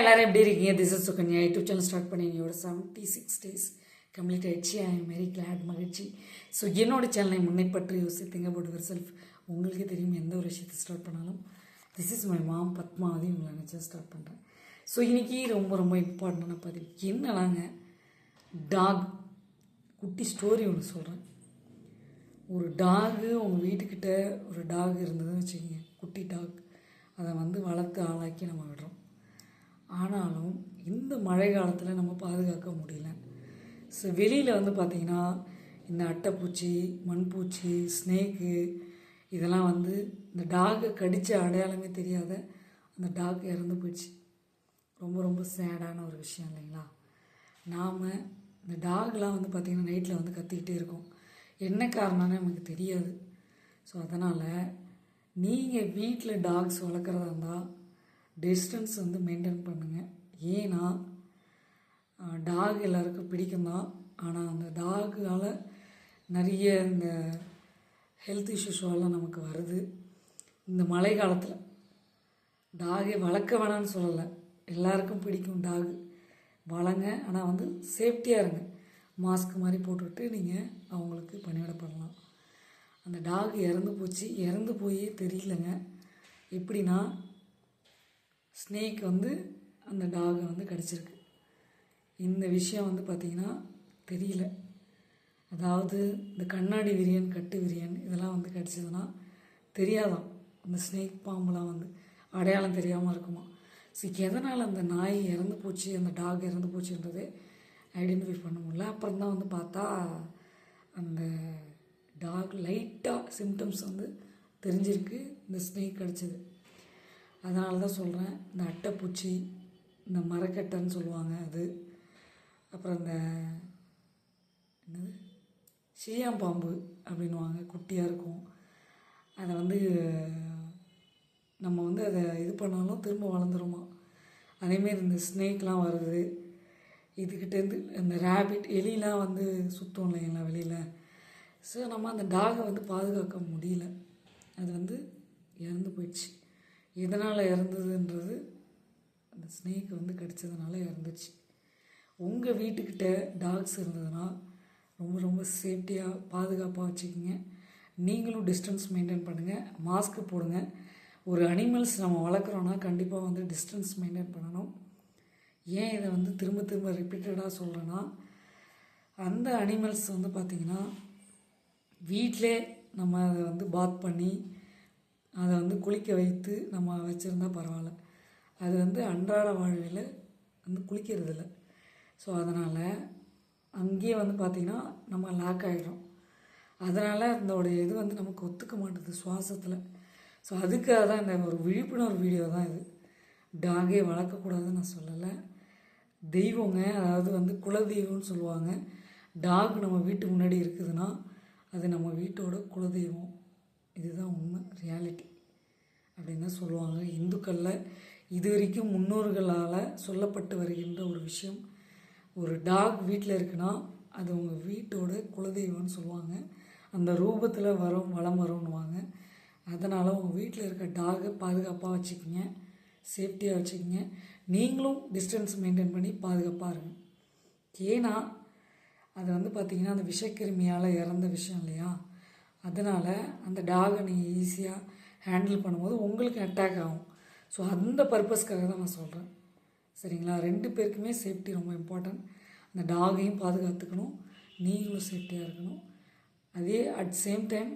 எல்லாரும் எப்படி இருக்கீங்க? This is Sukanya. YouTube channel start பண்ணி என்னோட செவன்ட்டி சிக்ஸ் டேஸ் கம்ப்ளீட் ஆயிடுச்சு. ஐ எம் வெரி கிளாட் மகிழ்ச்சி. ஸோ என்னோட சேனலை முன்னை பற்றி யோசி திங்க செல்ஃப் உங்களுக்கே தெரியும் எந்த ஒரு விஷயத்தை ஸ்டார்ட் பண்ணாலும். This is my mom Padmavathi உங்களை நினச்சா ஸ்டார்ட் பண்ணுறேன் ஸோ இன்றைக்கி ரொம்ப ரொம்ப இம்பார்ட்டண்டான பதிவு. என்னலாங்க டாக் குட்டி ஸ்டோரி ஒன்று சொல்கிறேன் ஒரு டாகு உங்கள் வீட்டுக்கிட்ட ஒரு டாக் இருந்ததுன்னு வச்சுக்கோங்க. குட்டி டாக் அதை வந்து வளர்த்து ஆளாக்கி நம்ம விடுறோம். ஆனாலும் இந்த மழை காலத்தில் நம்ம பாதுகாக்க முடியல. ஸோ வெளியில் வந்து பார்த்திங்கன்னா இந்த அட்டைப்பூச்சி மண்பூச்சி ஸ்னேக்கு இதெல்லாம் வந்து இந்த டாகை கடித்த அடையாளமே தெரியாத அந்த டாக் இறந்து போயிடுச்சு. ரொம்ப ரொம்ப சேடான ஒரு விஷயம் இல்லைங்களா? நாம் இந்த டாக்லாம் வந்து பார்த்திங்கன்னா நைட்டில் வந்து கத்திக்கிட்டே இருக்கும். என்ன காரணம்னு நமக்கு தெரியாது. ஸோ அதனால் நீங்கள் வீட்டில் டாக்ஸ் வளர்க்குறதா இருந்தால் டிஸ்டன்ஸ் வந்து மெயின்டைன் பண்ணுங்கள் ஏன்னா டாக் எல்லாருக்கும் பிடிக்கும் தான் ஆனால் அந்த டாகால் நிறைய இந்த ஹெல்த் இஷ்யூஸ்லாம் நமக்கு வருது. இந்த மழை காலத்தில் டாகை வளர்க்க வேணாம்னு சொல்லலை. எல்லாருக்கும் பிடிக்கும் டாக் வளங்க ஆனால் வந்து சேஃப்டியாக இருங்க. மாஸ்க் மாதிரி போட்டுவிட்டு நீங்கள் அவங்களுக்கு பணிவிட பண்ணலாம் அந்த டாக் இறந்து போச்சு. இறந்து போயே தெரியலங்க. எப்படின்னா ஸ்னேக் வந்து அந்த டாகை வந்து கடிச்சிருக்கு. இந்த விஷயம் வந்து பார்த்திங்கன்னா தெரியல. அதாவது இந்த கண்ணாடி விரியன் கட்டு விரியன் இதெல்லாம் வந்து கடிச்சதுன்னா தெரியாதான் அந்த ஸ்னேக் பாம்புலாம் வந்து அடையாளம் தெரியாமல் இருக்குமா? ஸோ எதனால் அந்த நாய் இறந்து போச்சு அந்த டாக் இறந்து போச்சுன்றதே ஐடென்டிஃபை பண்ண முடியல. அப்புறம் தான் வந்து பார்த்தா அந்த டாக் லைட்டாக சிம்டம்ஸ் வந்து தெரிஞ்சிருக்கு. இந்த ஸ்னேக் கடிச்சது. அதனால தான் சொல்கிறேன் இந்த அட்டைப்பூச்சி இந்த மரக்கட்டைன்னு சொல்லுவாங்க அது. அப்புறம் இந்த என்னது? சீயாம்பாம்பு அப்படின்வாங்க குட்டியாக இருக்கும். அதை வந்து நம்ம வந்து அதை இது பண்ணாலும் திரும்ப வளர்ந்துருமா? அதேமாரி இந்த ஸ்னேக்லாம் வருது. இதுக்கிட்டேருந்து இந்த ரேபிட் எலிலாம் வந்து சுத்தம் இல்லைங்களா வெளியில்? ஸோ நம்ம அந்த டாகை வந்து பாதுகாக்க முடியல. அது வந்து இறந்து போயிடுச்சு. எதனால் இறந்ததுன்றது அந்த ஸ்னேக் வந்து கடித்ததுனால இறந்துச்சு உங்கள் வீட்டுக்கிட்ட டாக்ஸ் இருந்ததுன்னா ரொம்ப ரொம்ப சேஃப்டியாக பாதுகாப்பாக வச்சுக்கோங்க. நீங்களும் டிஸ்டன்ஸ் மெயின்டைன் பண்ணுங்கள் மாஸ்க்கு போடுங்க. ஒரு அனிமல்ஸ் நம்ம வளர்க்குறோன்னா கண்டிப்பாக வந்து டிஸ்டன்ஸ் மெயின்டைன் பண்ணணும். ஏன் இதை வந்து திரும்ப திரும்ப ரிப்பீட்டடாக சொல்கிறேன்னா அந்த அனிமல்ஸ் வந்து பார்த்திங்கன்னா வீட்டிலே நம்ம அதை வந்து பாத் பண்ணி அதை வந்து குளிக்க வைத்து நம்ம வச்சுருந்தா பரவாயில்ல. அது வந்து அன்றாட வாழ்வில் வந்து குளிக்கிறதில்ல. ஸோ அதனால் அங்கேயே வந்து பார்த்திங்கன்னா நம்ம லாக் ஆகிடும் அதனால் அதோடைய இது வந்து நமக்கு ஒத்துக்க மாட்டுது சுவாசத்தில். ஸோ அதுக்காக தான் இந்த ஒரு விழிப்புணர்வு வீடியோ தான் இது. டாகே வளர்க்கக்கூடாதுன்னு நான் சொல்லலை. தெய்வங்க அதாவது வந்து குலதெய்வம்னு சொல்லுவாங்க. டாக் நம்ம வீட்டு முன்னாடி இருக்குதுன்னா அது நம்ம வீட்டோட குலதெய்வம். இதுதான் உண்மை ரியாலிட்டி அப்படின்னு தான் சொல்லுவாங்க. இந்துக்களில் இது வரைக்கும் முன்னோர்களால் சொல்லப்பட்டு வருகின்ற ஒரு விஷயம் ஒரு டாக் வீட்டில் இருக்குன்னா அது உங்கள் வீட்டோட குலதெய்வம்னு சொல்லுவாங்க. அந்த ரூபத்தில் வரும் வளம் வரும்னுவாங்க. அதனால் உங்கள் வீட்டில் இருக்க டாகை பாதுகாப்பாக வச்சுக்கிங்க சேஃப்டியாக வச்சுக்கிங்க. நீங்களும் டிஸ்டன்ஸ் மெயின்டைன் பண்ணி பாதுகாப்பாக இருங்க. ஏன்னா அது வந்து பார்த்திங்கன்னா அந்த விஷக்கிருமியால் இறந்த விஷயம் இல்லையா? அதனால் அந்த டாகை நீங்கள் ஈஸியாக ஹேண்டில் பண்ணும்போது உங்களுக்கு அட்டாக் ஆகும். ஸோ அந்த பர்பஸ்க்காக தான் நான் சொல்கிறேன் சரிங்களா? ரெண்டு பேருக்குமே சேஃப்டி ரொம்ப இம்பார்ட்டன்ட் அந்த டாகையும் பாதுகாத்துக்கணும். நீங்களும் சேஃப்டியாக இருக்கணும். அதே அட் சேம் டைம்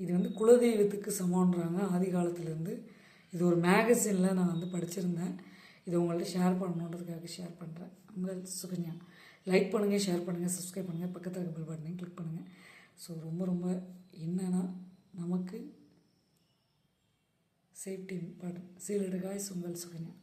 இது வந்து குலதெய்வத்துக்கு சமன்றாங்க ஆதி காலத்துலேருந்து இது ஒரு மேகசினில் நான் வந்து படிச்சிருந்தேன். இதை உங்கள்ட்ட ஷேர் பண்ணணுன்றதுக்காக ஷேர் பண்ணுறேன் உங்கள் சுகன்யா. லைக் பண்ணுங்கள் ஷேர் பண்ணுங்கள் சப்ஸ்கிரைப் பண்ணுங்கள் பக்கத்தில் இருக்க பெல் பட்டனையும் கிளிக் பண்ணுங்கள் ஸோ ரொம்ப ரொம்ப என்னென்னா நமக்கு சேஃப்டி இம்பார்ட்டன்ட் சீலடு காய்ஸ் உங்கள் சுகன்யா.